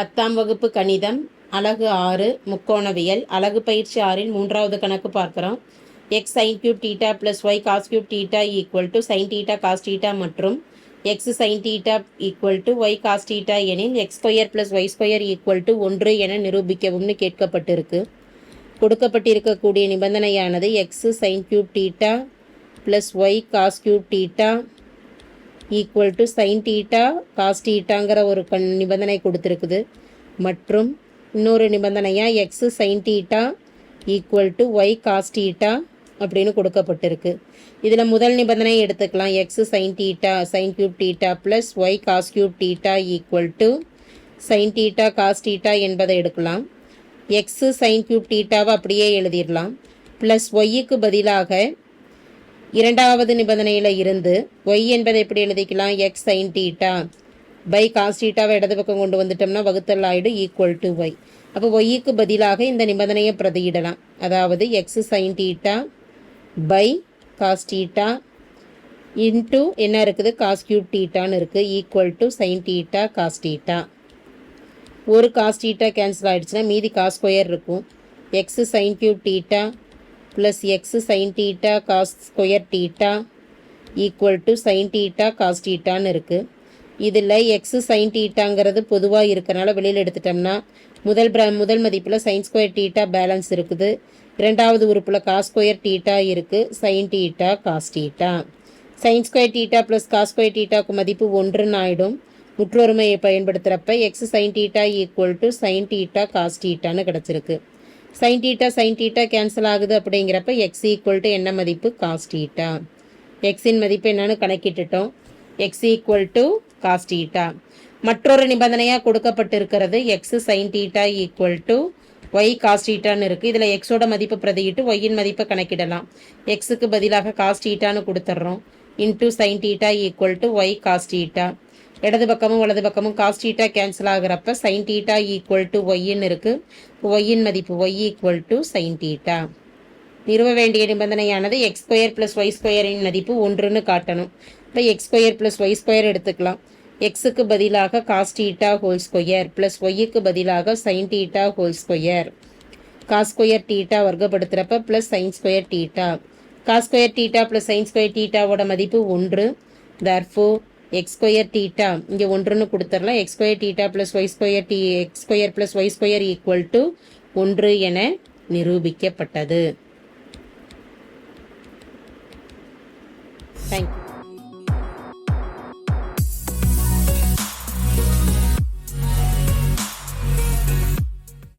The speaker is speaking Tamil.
பத்தாம் வகுப்பு கணிதம் அலகு ஆறு முக்கோணவியல். அலகு பயிற்சி ஆறில் மூன்றாவது கணக்கு பார்க்குறோம். X sine cube theta plus y cos cube theta equal to sine theta cos theta மற்றும் x sine theta equal to y cos theta எனில் x square plus y square equal to ஒன்று என நிரூபிக்கவும்னு கேட்கப்பட்டிருக்கு. கொடுக்கப்பட்டிருக்கக்கூடிய நிபந்தனையானது x sine cube theta plus y cos cube theta equal to sine theta cos டீட்டாங்கிற ஒரு கண் நிபந்தனை கொடுத்துருக்குது. மற்றும் இன்னொரு நிபந்தனையாக x sine theta equal to y cos theta அப்படின்னு கொடுக்கப்பட்டிருக்கு. இதில் முதல் நிபந்தனை எடுத்துக்கலாம். X sine theta sine cube theta plus y cos cube theta equal to sine theta cos theta என்பதை எடுக்கலாம். எக்ஸு சைன் கியூப் டீட்டாவை அப்படியே எழுதிடலாம். ப்ளஸ் ஒய்யுக்கு பதிலாக இரண்டாவது நிபந்தனையில் இருந்து ஒய் என்பதை எப்படி எழுதிக்கலாம்? X sine theta by cos டீட்டாவை இடது பக்கம் கொண்டு வந்துட்டோம்னா வகுத்தல் ஆயிடு ஈக்குவல் டு ஒய் அப்போ ஒய்க்கு பதிலாக இந்த நிபந்தனையை பிரதியிடலாம். அதாவது x sine theta by cos theta into என்ன இருக்குது? காஸ் கியூப் டீட்டான்னு இருக்குது equal to sine theta cos theta ஒரு காஸ் டீட்டா கேன்சல் ஆகிடுச்சுன்னா மீதி காஸ் ஸ்கொயர் இருக்கும். X sine cube theta plus x sine theta cos square theta equal to sine theta cos டீட்டான்னு இருக்குது இதில் எக்ஸு சைன் டீட்டாங்கிறது பொதுவாக இருக்கிறனால வெளியில் எடுத்துட்டோம்னா முதல் பிர முதல் மதிப்பில் சைன் ஸ்கொயர் டீட்டா பேலன்ஸ் இருக்குது. இரண்டாவது உறுப்பில் காஸ் ஸ்கொயர் டீட்டா இருக்குது sine theta cos theta sine square theta plus cos square டீட்டாக்கு மதிப்பு ஒன்றுன்னு ஆகிடும் முற்றொருமையை பயன்படுத்துகிறப்ப x sine theta equal to sine theta cos டீட்டான்னு கிடச்சிருக்கு. Sine theta sine theta cancel ஆகுது அப்படிங்கிறப்ப எக்ஸ் ஈக்குவல் டு என்ன மதிப்பு? காஸ் டீட்டா எக்ஸின் மதிப்பு என்னன்னு கணக்கிட்டுட்டோம். X equal to cos theta மற்றொரு நிபந்தனையாக கொடுக்கப்பட்டிருக்கிறது x sine theta equal to y cos டீட்டான்னு இருக்குது இதில் எக்ஸோட மதிப்பு பிரதியிட்டு ஒய்யின் மதிப்பை கணக்கிடலாம். எக்ஸுக்கு பதிலாக காஸ் டீட்டான்னு கொடுத்துட்றோம் into sine theta equal to y cos theta இடது பக்கமும் வலது பக்கமும் காஸ் டீட்டா கேன்சல் ஆகிறப்ப சைன் டீட்டா ஈக்குவல் டு ஒய்ன்னு இருக்குது ஒய்யின் மதிப்பு y equal to sine theta நிறுவ வேண்டிய நிபந்தனையானது எக்ஸ் ஸ்கொயர் ப்ளஸ் ஒய் ஸ்கொயரின் மதிப்பு ஒன்றுன்னு காட்டணும். இப்போ x square plus y square எடுத்துக்கலாம். எக்ஸுக்கு பதிலாக cos theta whole square plus ஒய்யுக்கு பதிலாக sine theta whole square cos square theta வர்க்கப்படுத்துகிறப்ப plus sine square theta cos square theta plus sine square டீட்டாவோட மதிப்பு ஒன்று. தர்ஃபோ எக்ஸ் ஸ்கொயர் டீட்டா இங்கே ஒன்றுன்னு கொடுத்துடலாம் x square theta plus y square D x square plus y square equal to ஒன்று என நிரூபிக்கப்பட்டது. தேங்க்யூ